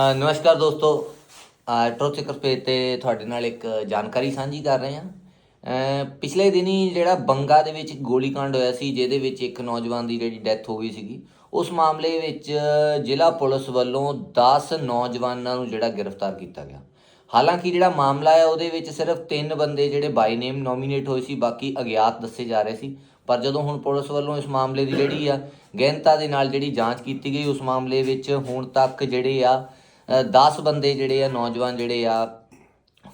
ਅ, ਨਮਸਕਾਰ ਦੋਸਤੋ। ਟਰੋਥ ਪੇਜ ਤੇ ਤੁਹਾਡੇ ਨਾਲ ਇੱਕ ਜਾਣਕਾਰੀ ਸਾਂਝੀ ਕਰ ਰਹੇ ਹਾਂ। ਅ, ਪਿਛਲੇ ਦਿਨੀ ਜਿਹੜਾ ਬੰਗਾ ਦੇ ਵਿੱਚ ਗੋਲੀकांड ਹੋਇਆ ਸੀ ਜਿਹਦੇ ਵਿੱਚ ਇੱਕ ਨੌਜਵਾਨ ਦੀ ਜਿਹੜੀ ਡੈਥ ਹੋ ਗਈ ਸੀਗੀ ਉਸ ਮਾਮਲੇ ਵਿੱਚ ਜ਼ਿਲ੍ਹਾ ਪੁਲਿਸ ਵੱਲੋਂ 10 ਨੌਜਵਾਨਾਂ ਨੂੰ ਜਿਹੜਾ ਗ੍ਰਿਫਤਾਰ ਕੀਤਾ ਗਿਆ। ਹਾਲਾਂਕਿ ਜਿਹੜਾ ਮਾਮਲਾ ਹੈ ਉਹਦੇ ਵਿੱਚ ਸਿਰਫ ਤਿੰਨ ਬੰਦੇ ਜਿਹੜੇ ਬਾਈ ਨੇਮ ਨੋਮੀਨੇਟ ਹੋਏ ਸੀ ਬਾਕੀ ਅਗਿਆਤ ਦੱਸੇ ਜਾ ਰਹੇ ਸੀ। ਪਰ ਜਦੋਂ ਹੁਣ ਪੁਲਿਸ ਵੱਲੋਂ ਇਸ ਮਾਮਲੇ ਦੀ ਜਿਹੜੀ ਆ ਗਹਿਨਤਾ ਦੇ ਨਾਲ ਜਿਹੜੀ ਜਾਂਚ ਕੀਤੀ ਗਈ ਉਸ ਮਾਮਲੇ ਵਿੱਚ ਹੁਣ ਤੱਕ ਜਿਹੜੇ ਆ 10 ਬੰਦੇ ਜਿਹੜੇ ਆ, ਨੌਜਵਾਨ ਜਿਹੜੇ ਆ,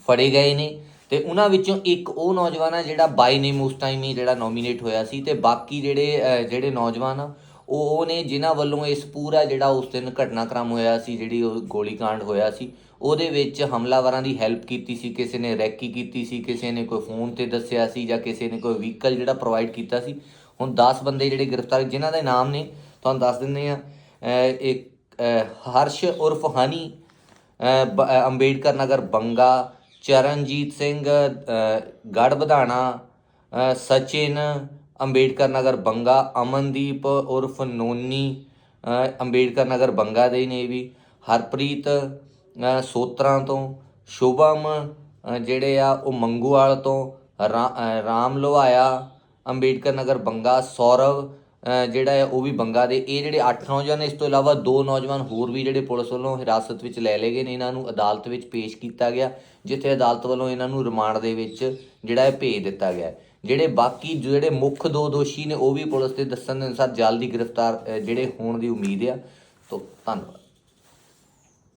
ਫੜੇ ਗਏ ਨੇ ਤੇ ਉਹਨਾਂ ਵਿੱਚੋਂ ਇੱਕ ਉਹ ਨੌਜਵਾਨ ਆ ਜਿਹੜਾ ਬਾਈ ਨੇਮ ਉਸ ਟਾਈਮ ਹੀ ਜਿਹੜਾ ਨੋਮੀਨੇਟ ਹੋਇਆ ਸੀ ਤੇ ਬਾਕੀ ਜਿਹੜੇ ਜਿਹੜੇ ਨੌਜਵਾਨ ਆ, ਉਹ ਉਹ ਨੇ ਜਿਨ੍ਹਾਂ ਵੱਲੋਂ ਇਸ ਪੂਰਾ ਜਿਹੜਾ ਉਸ ਦਿਨ ਘਟਨਾਕ੍ਰਮ ਹੋਇਆ ਸੀ, ਜਿਹੜੀ ਉਹ ਗੋਲੀकांड ਹੋਇਆ ਸੀ, ਉਹਦੇ ਵਿੱਚ ਹਮਲਾਵਰਾਂ ਦੀ ਹੈਲਪ ਕੀਤੀ ਸੀ, ਕਿਸੇ ਨੇ ਰੈਕੀ ਕੀਤੀ ਸੀ, ਕਿਸੇ ਨੇ ਕੋਈ ਫੋਨ ਤੇ ਦੱਸਿਆ ਸੀ ਜਾਂ ਕਿਸੇ ਨੇ ਕੋਈ ਵਹੀਕਲ ਜਿਹੜਾ ਪ੍ਰੋਵਾਈਡ ਕੀਤਾ ਸੀ। ਹੁਣ 10 ਬੰਦੇ ਜਿਹੜੇ ਗ੍ਰਿਫਤਾਰ, ਜਿਨ੍ਹਾਂ ਦੇ ਨਾਮ ਨੇ, ਤੁਹਾਨੂੰ ਦੱਸ ਦਿੰਦੇ ਆ ਇੱਕ ਹਰਸ਼ ਉਰਫ ਹਨੀ ਬ- ਅੰਬੇਡਕਰ ਨਗਰ ਬੰਗਾ ਚਰਨਜੀਤ ਸਿੰਘ ਅਹ, ਵਧਾਣਾ ਸਚਿਨ ਅੰਬੇਡਕਰ ਨਗਰ ਬੰਗਾ ਅਮਨਦੀਪ ਉਰਫ ਨੋਨੀ ਅੰਬੇਡਕਰ ਨਗਰ ਬੰਗਾ ਦੇ ਨੇ ਵੀ ਹਰਪ੍ਰੀਤ ਅਹ, ਸੋਤਰਾਂ ਤੋਂ ਸ਼ੁਭਮ ਜਿਹੜੇ ਆ ਉਹ ਮੰਗੂਵਾਲ ਤੋਂ ਰਾ- ਰਾਮ ਲੋਹਾਇਆ ਅੰਬੇਡਕਰ ਨਗਰ ਬੰਗਾ ਸੌਰਵ ਜਿਹੜਾ ਹੈ ਉਹ ਵੀ ਬੰਗਾ ਦੇ। ਇਹ ਜਿਹੜੇ 8 ਨੌਜਵਾਨ ਨੇ, ਇਸ ਤੋਂ ਇਲਾਵਾ ਦੋ ਨੌਜਵਾਨ ਹੋਰ ਵੀ ਜਿਹੜੇ ਪੁਲਿਸ ਵੱਲੋਂ ਹਿਰਾਸਤ ਵਿੱਚ ਲੈ ਲਏ ਗਏ ਨੇ, ਇਹਨਾਂ ਨੂੰ ਅਦਾਲਤ ਵਿੱਚ ਪੇਸ਼ ਕੀਤਾ ਗਿਆ, ਜਿੱਥੇ ਅਦਾਲਤ ਵੱਲੋਂ ਇਹਨਾਂ ਨੂੰ ਰਿਮਾਂਡ ਦੇ ਵਿੱਚ ਜਿਹੜਾ ਹੈ ਭੇਜ ਦਿੱਤਾ ਗਿਆ। ਜਿਹੜੇ ਬਾਕੀ ਜਿਹੜੇ ਮੁੱਖ ਦੋ ਦੋਸ਼ੀ ਨੇ, ਉਹ ਵੀ ਪੁਲਿਸ ਦੇ ਦੱਸਣ ਦੇ ਅਨੁਸਾਰ ਜਲਦੀ ਗ੍ਰਿਫਤਾਰ ਜਿਹੜੇ ਹੋਣ ਦੀ ਉਮੀਦ ਆ। ਤੋਂ, ਧੰਨਵਾਦ।